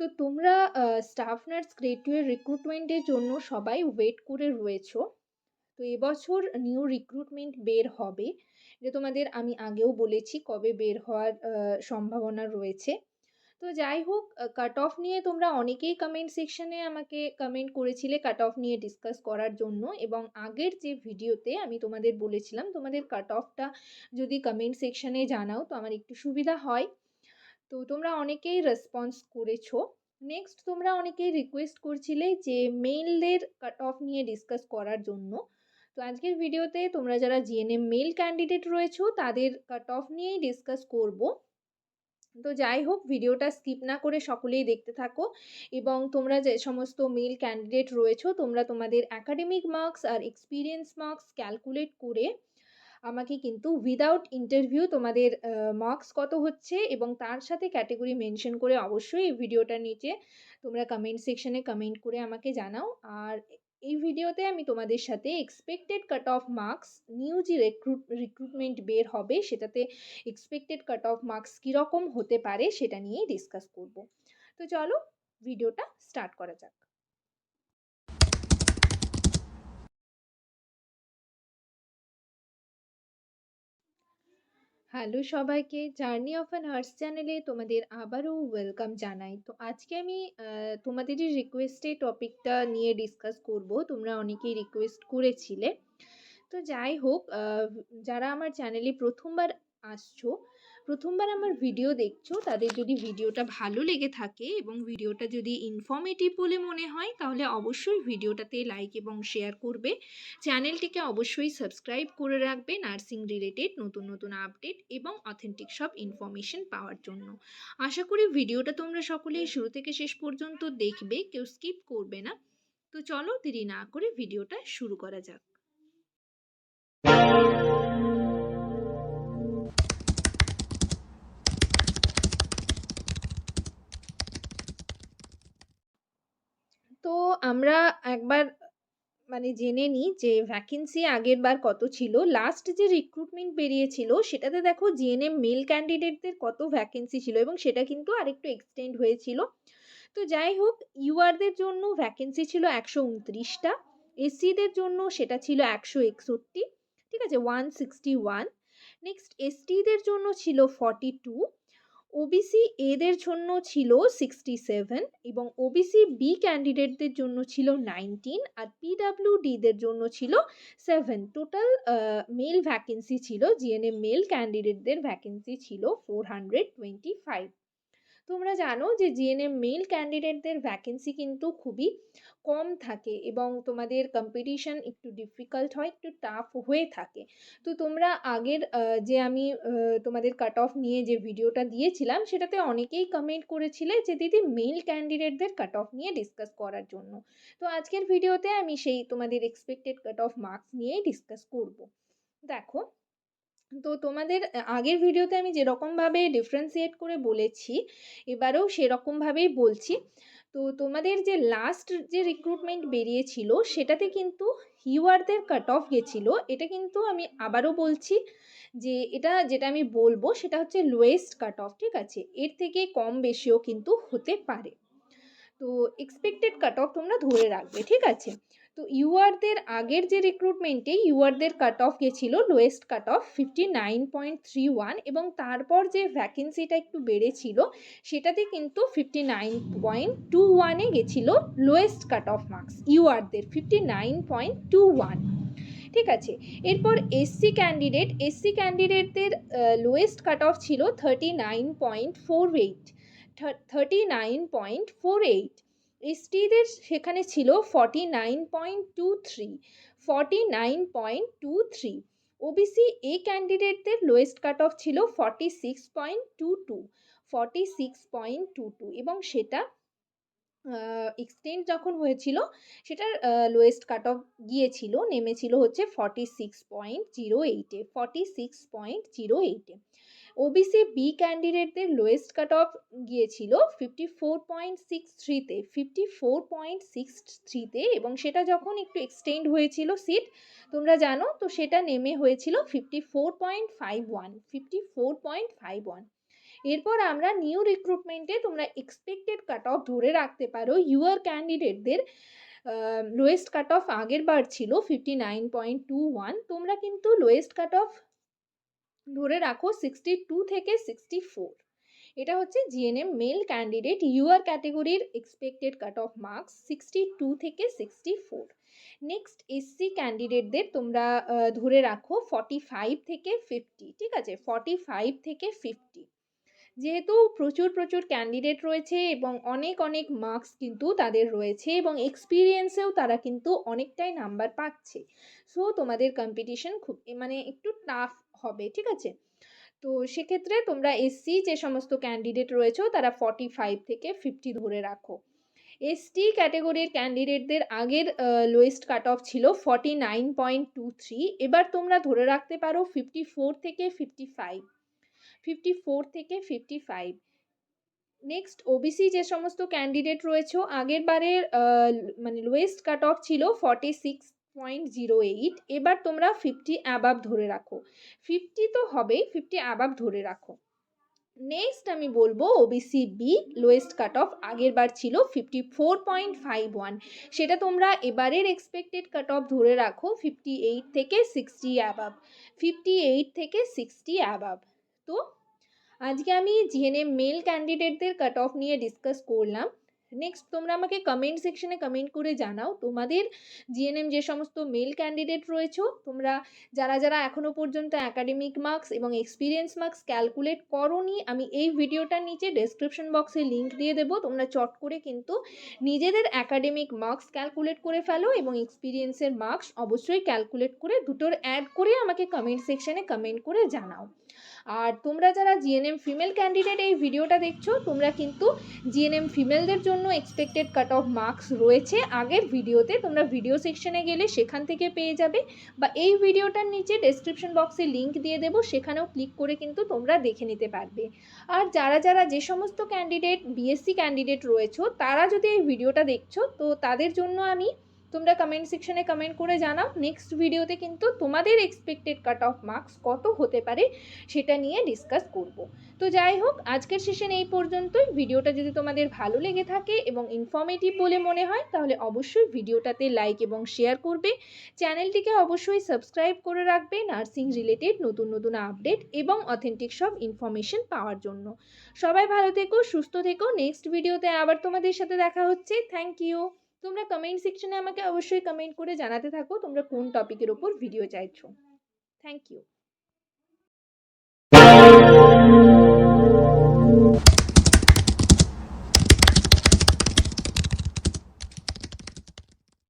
তো তোমরা staff nurse grade এর রিক্রুটমেন্টের জন্য সবাই ওয়েট করে রয়েছো। তো এবছর নিউ রিক্রুটমেন্ট বের হবে। যে তোমাদের আমি আগেও বলেছি কবে বের হওয়ার সম্ভাবনা রয়েছে। তো যাই হোক কাট অফ নিয়ে তোমরা অনেকেই কমেন্ট সেকশনে আমাকে কমেন্ট করেছিলে কাট অফ নিয়ে ডিসকাস করার জন্য। এবং আগের যে ভিডিওতে আমি তোমাদের বলেছিলাম, তোমাদের কাট অফটা যদি কমেন্ট সেকশনে জানাও তো আমার একটু সুবিধা হয়। তো তোমরা অনেকেই রেসপন্স করেছ। নেক্সট তোমরা অনেকেই রিকোয়েস্ট করছিলে যে মেইলদের কাট অফ নিয়ে ডিসকাস করার জন্য। তো আজকের ভিডিওতে তোমরা যারা জিএনএম মেল ক্যান্ডিডেট রয়েছো, তাদের কাট অফ নিয়েই ডিসকাস করব। তো যাই হোক ভিডিওটা স্কিপ না করে সকলেই দেখতে থাকো এবং তোমরা যে সমস্ত মেল ক্যান্ডিডেট রয়েছো, তোমরা তোমাদের অ্যাকাডেমিক মার্কস আর এক্সপিরিয়েন্স মার্কস ক্যালকুলেট করে আমাকে কিন্তু উইদাউট ইন্টারভিউ তোমাদের মার্কস কত হচ্ছে এবং তার সাথে ক্যাটেগরি মেনশন করে অবশ্যই এই ভিডিওটার নিচে তোমরা কমেন্ট সেকশনে কমেন্ট করে আমাকে জানাও। আর এই ভিডিওতে আমি তোমাদের সাথে expected cut off marks new যে রিক্রুট রিক্রুটমেন্ট বের হবে সেটাতে এক্সপেক্টেড কাট অফ মার্কস কীরকম হতে পারে সেটা নিয়েই ডিসকাস করব। তো চলো ভিডিওটা স্টার্ট করা যাক। হ্যালো সবাইকে। জার্নি অফ অ্যান হার্স চ্যানেলে তোমাদের আবারও ওয়েলকাম জানাই। তো আজকে আমি তোমাদের যে রিকোয়েস্টে টপিকটা নিয়ে ডিসকাস করব, তোমরা অনেকেই রিকোয়েস্ট করেছিলে। তো যাই হোক যারা আমার চ্যানেলে প্রথমবার আসছো প্রথমবার আমার ভিডিও দেখছ, তাদের যদি ভিডিওটা ভালো লেগে থাকে এবং ভিডিওটা যদি ইনফর্মেটিভ বলে মনে হয়, তাহলে অবশ্যই ভিডিওটাতে লাইক এবং শেয়ার করবে। চ্যানেলটিকে অবশ্যই সাবস্ক্রাইব করে রাখবে নার্সিং রিলেটেড নতুন নতুন আপডেট এবং অথেন্টিক সব ইনফরমেশন পাওয়ার জন্য। আশা করি ভিডিওটা তোমরা সকলেই শুরু থেকে শেষ পর্যন্ত দেখবে, কেউ স্কিপ করবে না। তো চলো দেরি না করে ভিডিওটা শুরু করা যাক। তো আমরা একবার মানে জেনে নিই যে ভ্যাকেন্সি আগের বার কত ছিল। লাস্ট যে রিক্রুটমেন্ট বেরিয়েছিল সেটাতে দেখো জিএনএম মেল ক্যান্ডিডেটদের কত ভ্যাকেন্সি ছিল এবং সেটা কিন্তু আরেকটু এক্সটেন্ড হয়েছিল। তো যাই হোক ইউআরদের জন্য ভ্যাকেন্সি ছিল একশো উনত্রিশটা এসসিদের জন্য সেটা ছিল একশো একষট্টি, ঠিক আছে ওয়ান সিক্সটি ওয়ান নেক্সট এসটিদের জন্য ছিল ফর্টি টু ওবিসি এদের জন্য ছিল সিক্সটি সেভেন এবং ওবিসি বি ক্যান্ডিডেটদের জন্য ছিল নাইনটিন আর পিডাব্লিউডিদের জন্য ছিল সেভেন টোটাল মেল ভ্যাকেন্সি ছিল জিএনএম মেল ক্যান্ডিডেটদের ভ্যাকেন্সি ছিল ফোর হান্ড্রেড টোয়েন্টি ফাইভ তোমরা জানো যে জিএনএম মেল ক্যান্ডিডেটদের ভ্যাকেন্সি কিন্তু খুবই কম থাকে এবং তোমাদের কম্পিটিশন একটু ডিফিকাল্ট হয়, একটু টাফ হয়ে থাকে। তো তোমরা আগের যে আমি তোমাদের কাট অফ নিয়ে যে ভিডিওটা দিয়েছিলাম, সেটাতে অনেকেই কমেন্ট করেছিলে যে দিদি মেল ক্যান্ডিডেটদের কাট অফ নিয়ে ডিসকাস করার জন্য। তো আজকের ভিডিওতে আমি সেই তোমাদের এক্সপেক্টেড কাট অফ মার্কস নিয়েই ডিসকাস করব। দেখো তো তোমাদের আগের ভিডিওতে আমি যেরকমভাবে ডিফারেন্সিয়েট করে বলেছি, এবারেও সেরকমভাবেই বলছি। তো তোমাদের যে লাস্ট যে রিক্রুটমেন্ট বেরিয়েছিল, সেটাতে কিন্তু হিউয়ারদের কাট অফ গেছিল। এটা কিন্তু আমি আবারও বলছি যে, এটা যেটা আমি বলব, সেটা হচ্ছে লোয়েস্ট কাট অফ ঠিক আছে? এর থেকে কম বেশিও কিন্তু হতে পারে। তো এক্সপেক্টেড কাট অফ তোমরা ধরে রাখবে, ঠিক আছে? তো ইউআরদের আগের যে রিক্রুটমেন্টে ইউআরদের কাট অফ গেছিল lowest cut off fifty nine point three one এবং তারপর যে ভ্যাকেন্সিটা একটু বেড়েছিল সেটাতে কিন্তু ফিফটি নাইন পয়েন্ট টু ওয়ানে গেছিল lowest cut off marks ইউআরদের fifty nine point two one ঠিক আছে? এরপর এসসি ক্যান্ডিডেট এসসি ক্যান্ডিডেটদের লোয়েস্ট কাট অফ ছিল thirty nine point four eight thirty nine point four eight এসটিদের সেখানে ছিল forty nine point two three forty nine point two three OBC A ক্যান্ডিডেটদের lowest cut off ছিল forty six point two two forty six point two two এবং সেটা extend যখন হয়েছিল, সেটার lowest cut off গিয়েছিল, নেমেছিল হচ্ছে ফর্টি সিক্স পয়েন্ট জিরো এইটে ফর্টি সিক্স পয়েন্ট জিরো এইটে ওবিসি বি ক্যান্ডিডেটদের লোয়েস্ট কাট অফ গিয়েছিল ফিফটি ফোর পয়েন্ট সিক্স থ্রিতে ফিফটি ফোর পয়েন্ট সিক্স থ্রিতে এবং সেটা যখন একটু এক্সটেন্ড হয়েছিল সিট তোমরা জানো, তো সেটা নেমে হয়েছিল fifty four point five one fifty four point five one এরপর আমরা নিউ রিক্রুটমেন্টে তোমরা এক্সপেক্টেড কাট অফ ধরে রাখতে পারো ইউর ক্যান্ডিডেটদের লোয়েস্ট কাট অফ আগের বার ছিল fifty nine point two one তোমরা কিন্তু লোয়েস্ট কাট অফ ধরে রাখো সিক্সটি টু থেকে সিক্সটি ফোর এটা হচ্ছে GNM male candidate UR ক্যাটেগরির expected cut off marks sixty two থেকে সিক্সটি ফোর নেক্সট এসসি ক্যান্ডিডেটদের তোমরা ধরে রাখো ফর্টি ফাইভ থেকে ফিফটি ঠিক আছে? ফর্টি ফাইভ থেকে ফিফটি যেহেতু প্রচুর প্রচুর ক্যান্ডিডেট রয়েছে এবং অনেক অনেক মার্কস কিন্তু তাদের রয়েছে এবং এক্সপিরিয়েন্সেও তারা কিন্তু অনেকটাই নাম্বার পাচ্ছে। সো তোমাদের কম্পিটিশন খুব মানে একটু টাফ হবে, ঠিক আছে? তো সেক্ষেত্রে তোমরা এসসি যে সমস্ত ক্যান্ডিডেট রয়েছে, তারা ফর্টি ফাইভ থেকে ফিফটি ধরে রাখো। এসটি ক্যাটেগরির ক্যান্ডিডেটদের আগের লোয়েস্ট কাট অফ ছিল forty nine point two three এবার তোমরা ধরে রাখতে পারো ফিফটি ফোর থেকে ফিফটি ফাইভ ফিফটি ফোর থেকে ফিফটি ফাইভ নেক্সট ওবিসি যে সমস্ত ক্যান্ডিডেট রয়েছে, আগের বারের মানে লোয়েস্ট কাট অফ ছিল forty six point zero eight এবার তোমরা ফিফটি অ্যাবাব ধরে রাখো। ফিফটি তো হবেই ফিফটি অ্যাবাব ধরে রাখো। নেক্সট আমি বলব OBC B lowest cut off আগের বার ছিল fifty four point five one সেটা তোমরা এবারের এক্সপেক্টেড কাট অফ ধরে রাখো ফিফটি এইট থেকে সিক্সটি অ্যাবাভ ফিফটি এইট থেকে সিক্সটি অ্যাবাভ তো, আজকে আমি জিএনএম মেল ক্যান্ডিডেটদের কাট অফ নিয়ে ডিসকাস করলাম নেক্সট তোমরা আমাকে কমেন্ট সেকশনে কমেন্ট করে জানাও তোমাদের জিএনএম যে সমস্ত মেল ক্যান্ডিডেট রয়েছে, তোমরা যারা যারা এখনও পর্যন্ত অ্যাকাডেমিক মার্কস এবং এক্সপিরিয়েন্স মার্কস ক্যালকুলেট করনি, আমি এই ভিডিওটার নিচে ডেসক্রিপশন বক্সে লিঙ্ক দিয়ে দেবো, তোমরা চট করে কিন্তু নিজেদের অ্যাকাডেমিক মার্কস ক্যালকুলেট করে ফেলো এবং এক্সপিরিয়েন্সের মার্কস অবশ্যই ক্যালকুলেট করে দুটোর অ্যাড করে আমাকে কমেন্ট সেকশনে কমেন্ট করে জানাও। আর তোমরা যারা জিএনএম ফিমেল ক্যান্ডিডেট এই ভিডিওটা দেখছ, তোমরা কিন্তু জিএনএম ফিমেলদের জন্য এক্সপেক্টেড কাট অফ মার্কস রয়েছে। আগের ভিডিওতে তোমরা ভিডিও সেকশনে গেলে সেখান থেকে পেয়ে যাবে। বা এই ভিডিওটার নিচে ডেসক্রিপশন বক্সে লিঙ্ক দিয়ে দেবো, সেখানেও ক্লিক করে কিন্তু তোমরা দেখে নিতে পারবে। আর যারা যারা যে সমস্ত ক্যান্ডিডেট বিএসসি ক্যান্ডিডেট রয়েছে, তারা যদি এই ভিডিওটা দেখছ, তো তাদের জন্য আমি তোমরা কমেন্ট সেকশনে কমেন্ট করে জানাও। নেক্সট ভিডিওতে কিন্তু তোমাদের এক্সপেক্টেড কাট অফ মার্কস কত হতে পারে সেটা নিয়ে ডিসকাস করব। তো যাই হোক, আজকের সেশন এই পর্যন্তই। ভিডিওটা যদি তোমাদের ভালো লেগে থাকে এবং ইনফর্মেটিভ বলে মনে হয়, তাহলে অবশ্যই ভিডিওটাতে লাইক এবং শেয়ার করবে। চ্যানেলটিকে অবশ্যই সাবস্ক্রাইব করে রাখবে নার্সিং রিলেটেড নতুন নতুন আপডেট এবং অথেন্টিক সব ইনফরমেশন পাওয়ার জন্য। সবাই ভালো থেকো, সুস্থ থেকো। নেক্সট ভিডিওতে আবার তোমাদের সাথে দেখা হচ্ছে। থ্যাংক ইউ তোমরা কমেন্ট সেকশনে আমাকে অবশ্যই কমেন্ট করে জানাতে থাকো, তোমরা কোন টপিকের ওপর ভিডিও চাইছো। Thank you